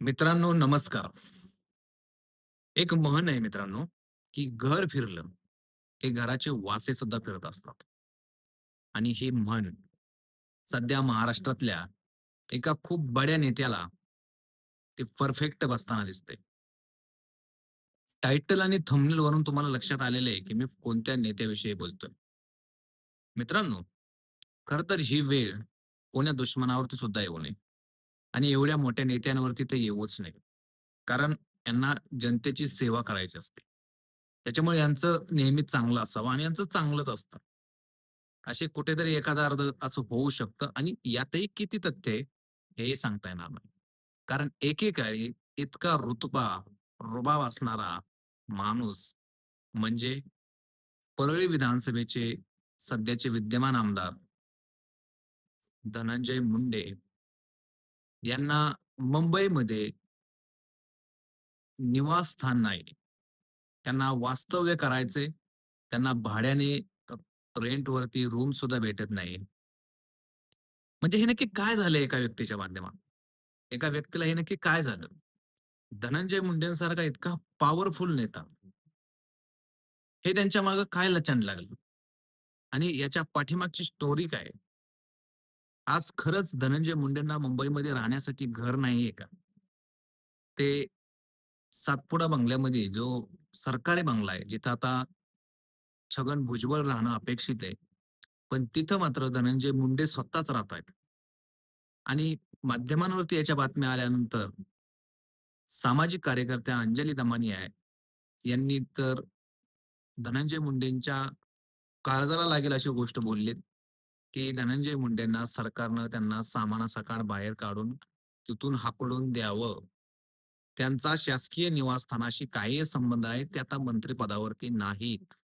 मित्रांनो नमस्कार. एक म्हण आहे मित्रांनो, की घर फिरलं, की घराचे वासे सुद्धा फिरत असतात. आणि ही म्हण सध्या महाराष्ट्रातल्या एका खूप बड्या नेत्याला ते परफेक्ट बसताना दिसते. टायटल आणि थंबनेल वरून तुम्हाला लक्षात आलेलं आहे, की मी कोणत्या नेत्याविषयी बोलतोय. मित्रांनो, खरं तर ही वेळ कोण्या दुश्मनावरती सुद्धा येऊ नये आणि एवढ्या मोठ्या नेत्यांवरती ते येऊच नाही कारण यांना जनतेची सेवा करायची असते. त्याच्यामुळे यांचं नेहमी चांगलं असावं आणि यांचं चांगलंच असतं. असे कुठेतरी एखादा अर्ध असं होऊ शकतं आणि यातही किती तथ्य हे सांगता येणार नाही. कारण एकेकाळी इतका रुतबा, रुबाब असणारा माणूस म्हणजे परळी विधानसभेचे सध्याचे विद्यमान आमदार धनंजय मुंडे यांना मुंबईमध्ये निवासस्थान नाही. त्यांना वास्तव्य करायचंय. त्यांना भाड्याने अ, रेंटवरती रूम सुद्धा भेटत नाही. म्हणजे हे नक्की काय झालंय एका व्यक्तीच्या माध्यमात? एका व्यक्तीला हे नक्की काय झालं? धनंजय मुंडेंसारखा इतका पॉवरफुल नेता हे त्यांच्या मागे काय लचाण लागलं? आणि याच्या पाठीमागची स्टोरी काय आहे? आज खरंच धनंजय मुंडेंना मुंबईमध्ये राहण्यासाठी घर नाहीये का? ते सातपुडा बंगल्यामध्ये जो सरकारी बंगला आहे, जिथं आता छगन भुजबळ राहणं अपेक्षित आहे. पण तिथं मात्र धनंजय मुंडे स्वतःच राहतायत. आणि माध्यमांवरती याच्या बातम्या आल्यानंतर सामाजिक कार्यकर्त्या अंजली दमानी आहे यांनी तर धनंजय मुंडेंच्या काळजाला लागेल अशी गोष्ट बोलली की धनंजय मुंडेंना सरकारनं त्यांना सामानासकाळ बाहेर काढून तिथून हाकडून द्यावं. त्यांचा शासकीय निवासस्थानाशी काही संबंध आहे, ते आता मंत्रिपदावरती नाहीत.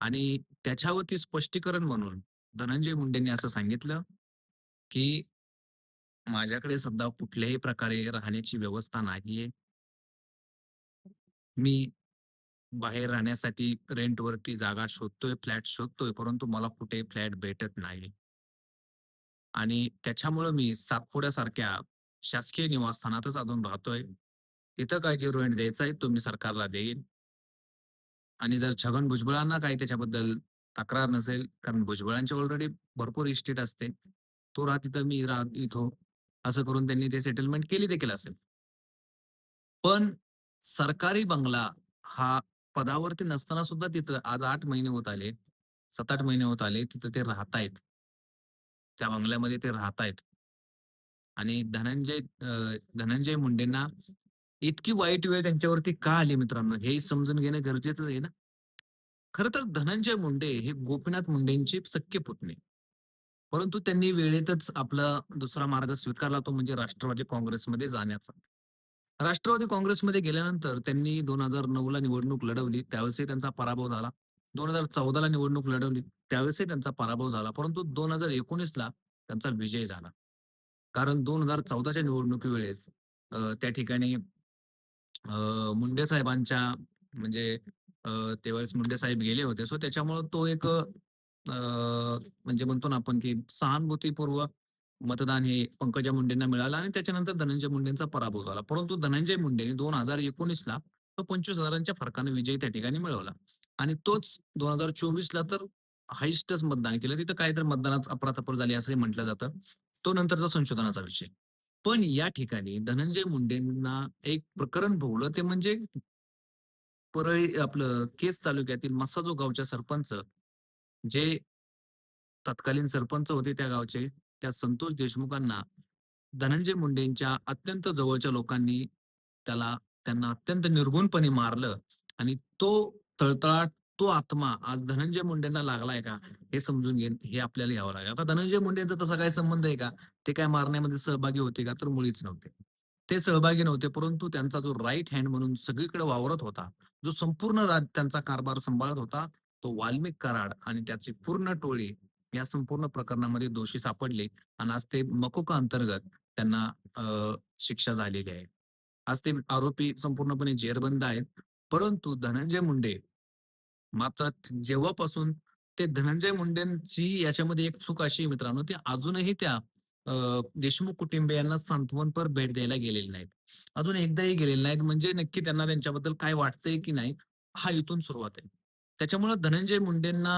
आणि त्याच्यावरती स्पष्टीकरण म्हणून धनंजय मुंडेंनी असं सांगितलं, की माझ्याकडे सध्या कुठल्याही प्रकारे राहण्याची व्यवस्था नाहीये. मी बाहेर राहण्यासाठी रेंटवरती जागा शोधतोय, फ्लॅट शोधतोय, परंतु मला कुठे फ्लॅट भेटत नाही. आणि त्याच्यामुळं मी सातपुड्यासारख्या शासकीय निवासस्थानातच अजून राहतोय. तिथं काय जे रेंट द्यायचा आहे, तो मी सरकारला देईन. आणि जर छगन भुजबळांना काही त्याच्याबद्दल तक्रार नसेल, कारण भुजबळांची ऑलरेडी भरपूर इस्टेट असते. तो राह तिथं, मी राह इथं. असं करून त्यांनी ते सेटलमेंट केली देखील असेल. पण सरकारी बंगला हा पदावरती नसताना सुद्धा तिथं आज आठ महिने होत आले. 7-8 महिने होत आले. तिथं ते राहतायत. त्या बंगल्यामध्ये ते राहतायत. आणि धनंजय धनंजय मुंडेंना इतकी वाईट वेळ त्यांच्यावरती का आली मित्रांनो, हे समजून घेणं गरजेचं आहे ना. खर तर धनंजय मुंडे हे गोपीनाथ मुंडेंचे सख्य पुतणे. परंतु त्यांनी वेळेतच आपला दुसरा मार्ग स्वीकारला तो म्हणजे राष्ट्रवादी काँग्रेसमध्ये जाण्याचा. राष्ट्रवादी काँग्रेसमध्ये गेल्यानंतर त्यांनी 2009 ला निवडणूक लढवली. त्यावेळेसही त्यांचा पराभव झाला. दोन हजार चौदाला निवडणूक लढवली. त्यावेळेसही त्यांचा पराभव झाला. परंतु दोन हजार एकोणीसला त्यांचा विजय झाला. कारण दोन हजार चौदाच्या निवडणुकीवेळेस त्या ठिकाणी मुंडे साहेबांच्या म्हणजे त्यावेळेस मुंडे साहेब गेले होते. सो त्याच्यामुळे तो एक म्हणजे म्हणतो ना आपण की सहानुभूतीपूर्वक मतदान हे पंकजा मुंडेंना मिळालं आणि त्याच्यानंतर धनंजय मुंडेंचा पराभव झाला. परंतु धनंजय मुंडेंनी 2019 ला तो 25,000च्या फरकाने विजय त्या ठिकाणी मिळवला. आणि तोच दोन हजार चोवीसला तर हायस्टच मतदान केलं. तिथं काहीतरी मतदानात अफरातफर झाली असंही म्हटलं जातं. तो नंतरचा संशोधनाचा विषय. पण या ठिकाणी धनंजय मुंडेंना एक प्रकरण भोवलं ते म्हणजे परळी आपलं केस तालुक्यातील मस्साजो गावच्या सरपंच जे तत्कालीन सरपंच होते त्या गावचे, त्या संतोष देशमुखांना धनंजय मुंडेंच्या अत्यंत जवळच्या लोकांनी त्याला त्यांना अत्यंत निर्गुणपणे मारलं आणि तो तळतळाट, तो आत्मा आज धनंजय मुंडेंना लागलाय का? हे समजून घेईन हे आपल्याला यावं लागेल. आता धनंजय मुंडेंचा तसा काही संबंध आहे का? ते काय मारण्यामध्ये सहभागी होते का? तर मुळीच नव्हते. ते सहभागी नव्हते, परंतु त्यांचा जो राईट हँड म्हणून सगळीकडे वावरत होता, जो संपूर्ण राज त्यांचा कारभार सांभाळत होता, तो वाल्मिक कराड आणि त्याची पूर्ण टोळी या संपूर्ण प्रकरणामध्ये दोषी सापडले आणि आज ते मकोका अंतर्गत त्यांना शिक्षा झालेली आहे. आज ते आरोपी संपूर्णपणे जेरबंद आहेत. परंतु धनंजय मुंडे मात्र जेव्हापासून ते धनंजय मुंडेंची याच्यामध्ये एक चूक अशी मित्रांनो, ते अजूनही त्या देशमुख कुटुंबियांना सांत्वनपर भेट द्यायला गेलेले नाहीत. अजून एकदाही गेलेले नाहीत. म्हणजे नक्की त्यांना त्यांच्याबद्दल काय वाटतंय की नाही, हा इथून सुरुवात आहे. त्याच्यामुळं धनंजय मुंडेंना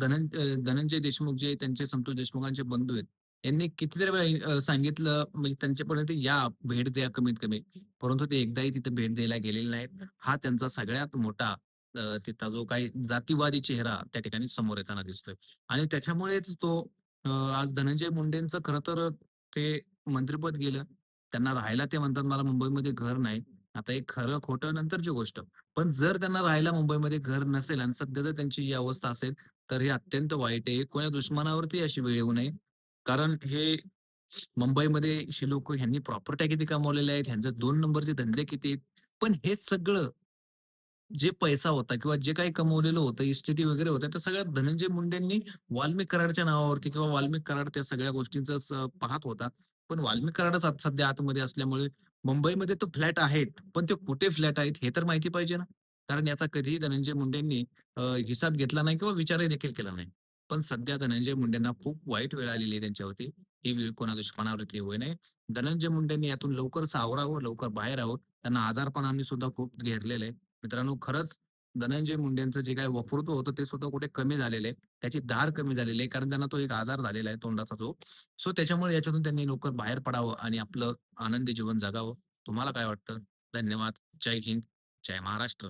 धनं धनंजय देशमुख जे त्यांचे संतोष देशमुखांचे बंधू आहेत, यांनी कितीतरी वेळा सांगितलं म्हणजे त्यांच्यापर्यंत या, भेट द्या कमीत कमी. परंतु ते एकदाही तिथे भेट द्यायला गेलेले नाहीत. हा त्यांचा सगळ्यात मोठा तिथला जो काही जातीवादी चेहरा त्या ठिकाणी समोर येताना दिसतोय. आणि त्याच्यामुळेच तो आज धनंजय मुंडेंचं खरं तर ते मंत्रिपद गेलं. त्यांना राहायला ते म्हणतात मला मुंबईमध्ये घर नाही. आता हे खरं-खोटं नंतरची गोष्ट. पण जर त्यांना राहायला मुंबईमध्ये घर नसेल आणि सध्या जर त्यांची ही अवस्था असेल, तर हे अत्यंत वाईट आहे. कोण्या दुश्मनावरती अशी वेळ येऊ नये. कारण हे मुंबईमध्ये हे लोक ह्यांनी प्रॉपर्ट्या किती कमावलेल्या आहेत, ह्यांचे दोन नंबरचे धंदे किती आहेत. पण हे सगळं जे पैसा होता किंवा जे काही कमवलेलं होतं, इस्टेटी वगैरे होत्या, त्या सगळ्या धनंजय मुंडेंनी वाल्मिक कराडच्या नावावरती किंवा वाल्मिक कराड त्या सगळ्या गोष्टींचाच पाहत होता. पण वाल्मिक कराडच सध्या आतमध्ये असल्यामुळे मुंबईमध्ये तो फ्लॅट आहेत, पण ते कुठे फ्लॅट आहेत हे तर माहिती पाहिजे ना. कारण याचा कधीही धनंजय मुंडेंनी अ, हिसाब घेतला नाही किंवा विचारही देखील केला नाही. पण सध्या धनंजय मुंडेंना खूप वाईट वेळ आलेली आहे त्यांच्यावरती. ही वेळ कोणा दुश्मनावरती येऊ नये. धनंजय मुंडेंनी यातून लवकर सावरावं, लवकर बाहेर यावं. त्यांना आजारपणाने सुद्धा खूप घेरलेलं आहे. मित्रांनो, खरंच धनंजय मुंडेंचं जे काही वक्तृत्व होतं ते सुद्धा कुठे कमी झालेलं आहे. त्याची धार कमी झालेली आहे. कारण त्यांना तो एक आजार झालेला आहे तोंडाचा जो. सो त्याच्यामुळे याच्यातून त्यांनी लवकर बाहेर पडावं आणि आपलं आनंदी जीवन जगावं. तुम्हाला काय वाटतं? धन्यवाद. जय हिंद. जय महाराष्ट्र.